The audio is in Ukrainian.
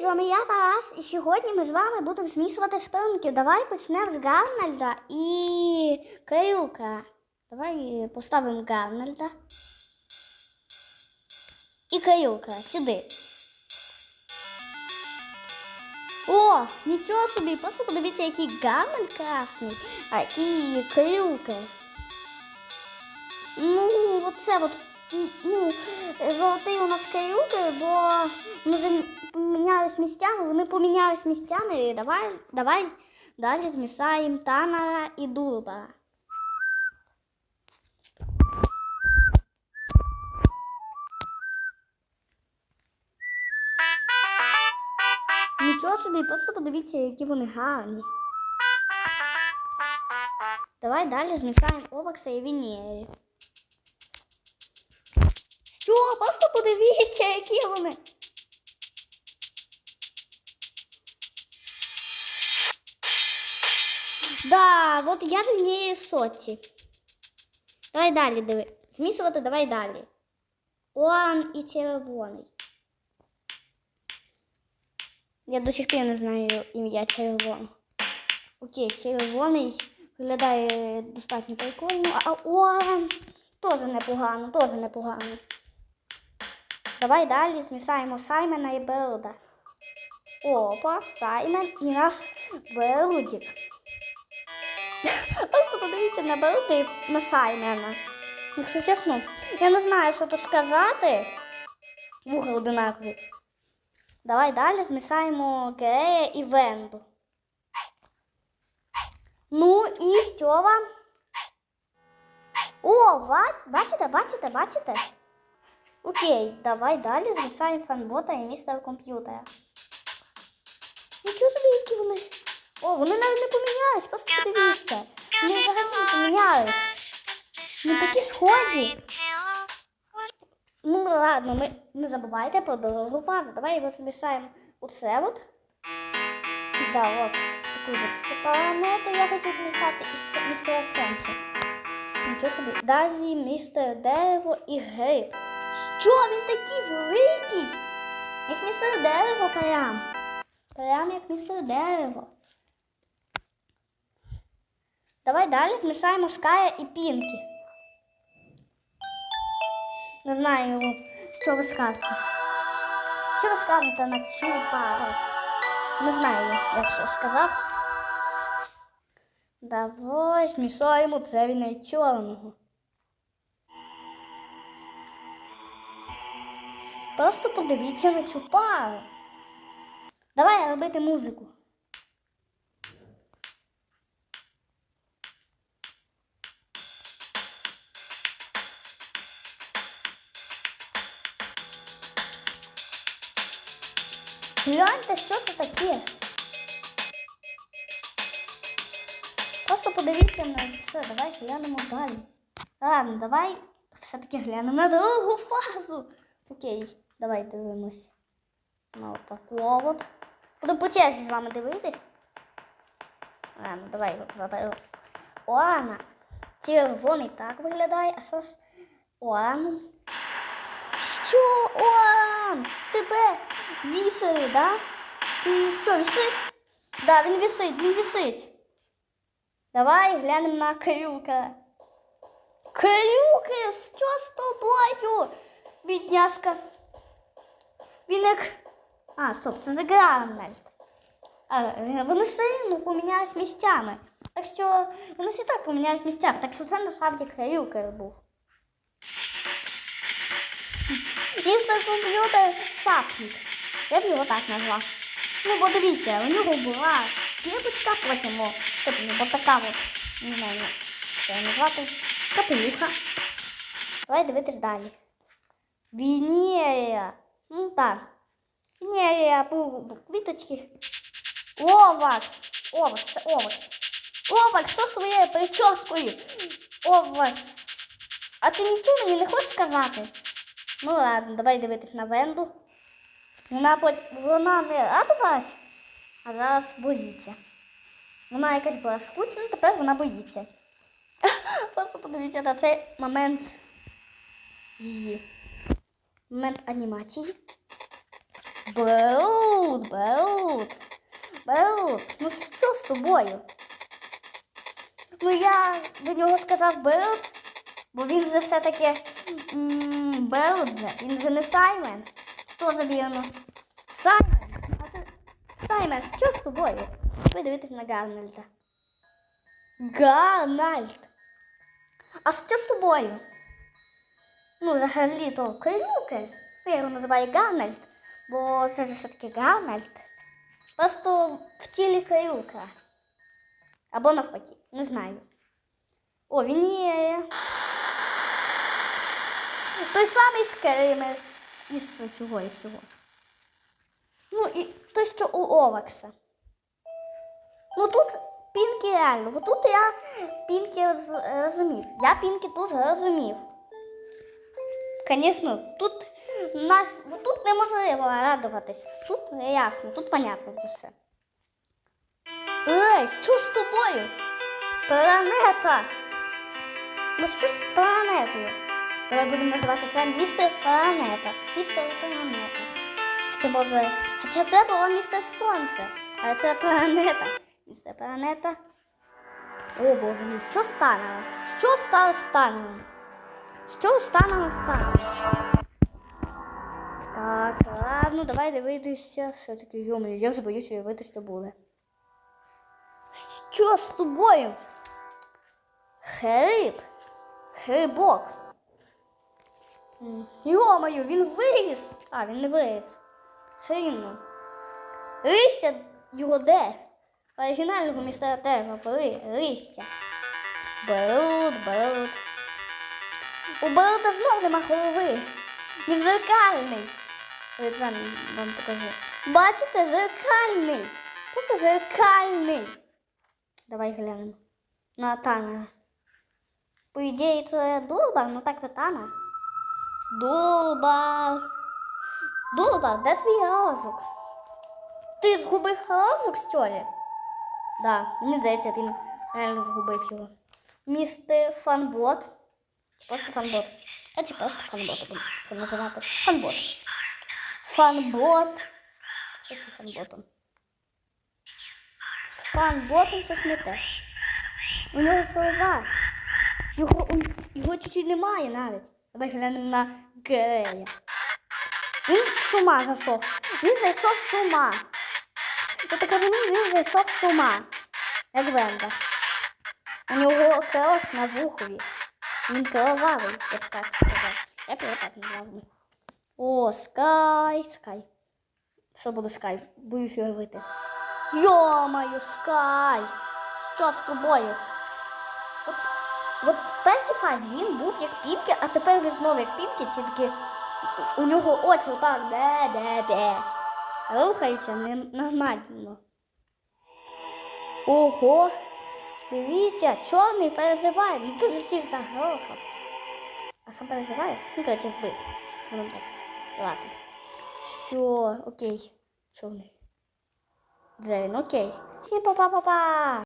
з вами я Тарас, і сьогодні ми з вами будемо змішувати спинки. Давай почнемо з Гарнальда і Кирилка. Давай поставимо Гарнальда. І Кирилка сюди. О, нічого собі, просто подивіться, який Гарнальд красний, а який Кирилка. Ну, оце от, ну, золотий у нас Кирилка, бо ми зам- помінялись місцями, вони помінялись місцями. І давай, давай далі змішаємо Танара і Дуба. Нічого собі, просто подивіться, які вони гарні. Давай далі змішаємо Овакса і Вінєрі. Що? Просто подивіться, які вони. Да, от я ж ній в соці. Давай далі диви. Змішувати давай далі. Он і червоний. Я до сих пір не знаю ім'я червоного. Окей, червоний виглядає достатньо прикольно, а он теж непогано, теж непогано. Давай далі змішаємо Саймона і Белда. Опа, Саймен і наш Белдік. Просто подивіться на Белда і на Саймена. Якщо чесно, я не знаю, що тут сказати. Вуха одинакові. Давай далі змішаємо Герея і Венду. Ну і вам? О, бачите, бачите, бачите? Окей, давай далі змішаємо фанбота і містер комп'ютера. Нічого собі, які вони. О, вони навіть не помінялись, просто подивіться. Вони взагалі не помінялись. Вони такі схожі. Ну ладно, ми не забувайте про дорогу фазу. Давай його змішаємо оце от. Да, от. Таку планету я хочу змішати із містера Сонця. Нічого собі. Далі містер Дерево і гриб. Що він такий великий? Як містер Дерево прям. Прям як містер Дерево. Давай далі змішаємо Ская і Пінкі. Не знаю, що ви скажете. Що ви скажете на цю пару? Не знаю, як що сказав. Давай змішаємо цевіна і чорного. Просто подивіться на цю пару. Давай робити музику. Гляньте, що це таке. Просто подивіться на це. Давай глянемо далі. Ладно, давай все-таки глянемо на другу фазу. Окей, давай дивимось. На отаку от. Будемо по черзі з вами дивитись. Ладно, давай от заберу. Ладно. Червоний так виглядає, а що ж? Ладно. Що? Оан! Тебе вісили, да? Ти що, вісиш? Да, він вісить, він вісить. Давай глянемо на Кирюка. Кирюки, що з тобою? Бідняшка. Він як. А, стоп, це Загранальд. А, е, вони сильно помінялись місцями. Так що вони всі так помінялись місцями. Так що це насправді Кирюка був. Містер комп'ютер сапник. Я б його так назвав. Ну, бо дивіться, у нього була кепочка, потім, о, потім от така от, не знаю, що її назвати, капелюха. Давай дивитись далі. Вінерія. Ну так. Вінерія, був був квіточки. Овакс. Овакс, Овакс. Овакс, що своєю прическою? Овакс. А ти нічого мені не хочеш сказати? Ну ладно, давай дивитись на Венду. Вона, вона не радувалась, а зараз боїться. Вона якась була скучна, тепер вона боїться. Просто подивіться на цей момент її. Момент анімації. Берут, берут. Берут. Ну що з тобою? Ну я до нього сказав берут, бо він же все-таки м, берут же. Він же не Саймен. Хто завірно? Саймен. А ти... Саймен, що з тобою? Ви дивитесь на Гарнальда. Гарнальд. А що з тобою? Ну, взагалі то Крилюкер. Ну, я його називаю Гарнальд, бо це ж все-таки Гарнальд. Просто в тілі Крилюка. Або навпаки, не знаю. О, він є. Той самий скример із чого із цього. Ну, і той, що у Овакса. Ну тут Пінкі реально. Тут я Пінкі розумів. Я Пінкі тут зрозумів. Звісно, тут, на, тут неможливо радуватись. Тут ясно, тут понятно це все. Ей, що з тобою? Планета! Ну що з планетою? Давай будемо називати це містер Планета. Містер Планета. Хоча може. Хоча це було містер Сонце, а це планета. Містер Планета. О боже мій, що стане? Що стало станом? Що стане сталося? Ладно, давай дивитися. Все-таки йомою, я вже боюсь уявити, що буде. Що з тобою? Хриб. Хрибок. Йомаю, він виріс. А, він не виріс. Все рівно. Листя його де? Оригінального містера Терра бери листя. Беруть, беруть. У Берута знов нема голови. Він зеркальний. Я сам вам покажу. Бачите, зеркальний. Просто зеркальний. Давай глянемо. На Тана. По ідеї, це Дурбар, ну так то Тана. Дурбар. Дурбар, де твій розок? Ти згубив розок, що ли? Да, мені здається, він реально згубив його. Містер Фанбот. Просто фанбот. А чи просто фанбот буду називати. Фанбот. Фанбот. Що з фанботом? З фанботом щось не. У нього слова. Його, його чуть-чуть немає навіть. Давай глянемо на Грея. Він з ума зайшов. Він зайшов з ума. Я так розумію, він зайшов з ума. Як Венда. У нього кров на вухові. Він кровавий, я б так сказав. Я б його так назвав. О, Скай, Скай. Що буде Скай? Боюсь уявити. Йо-моє, Скай! Що з тобою? От, от в першій він був як Пінкі, а тепер він знову як Пінкі, тільки у- нього очі отак де-де-де. Рухаються нормально. Ого! Дивіться, чорний переживає. Ну ти ж всіх загрохав. А сам переживає? Ну, короче, вбив. Ну, так. Ладно. Що? Окей. Чорний. Дзейн, окей. Всім па-па-па-па!